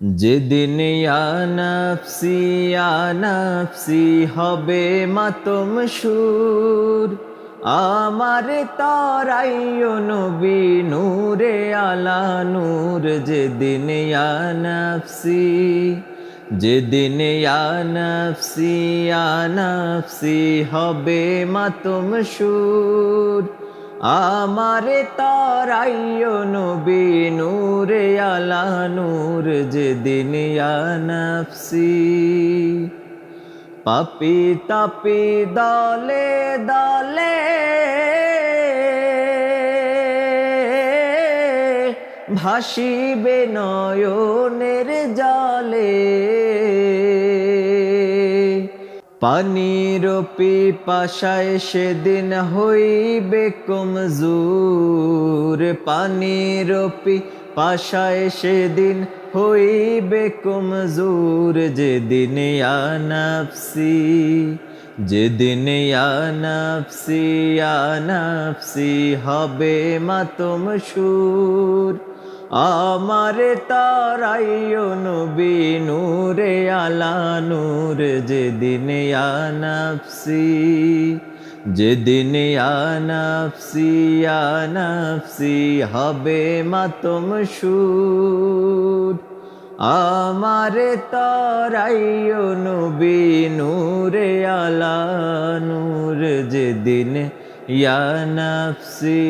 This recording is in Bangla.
যেদিন আনাফসি আনাফসি হবে মাতম সুর। আমার তারাইও নবী নূরে আলা নূর। যেদিন আনাফসি যেদিন আনাফসি আনাফসি হবে মাতম সুর। আমারে তারাইও নবী নূরে আলা নূর, যেদিন নফসি। পাপি তাপি দলে দলে ভাসিবে নয়নের জলে। পানির পিপাসায় সেদিন হইবে কমজুর। পানির পিপাসায় সেদিন হইবে কমজুর। যেদিন আনাফসি যেদিন আনাফসি আনাফসি হবে মাতম সুর। আমার তারাইও নবী নূরে আলা নূর, যেদিন আনাফসি যেদিন আনাফসি আনাফসি হবে মাতম সুর। আমার তারাইও নবী নূরে আলা নূর, যেদিন ইয়া নফসি।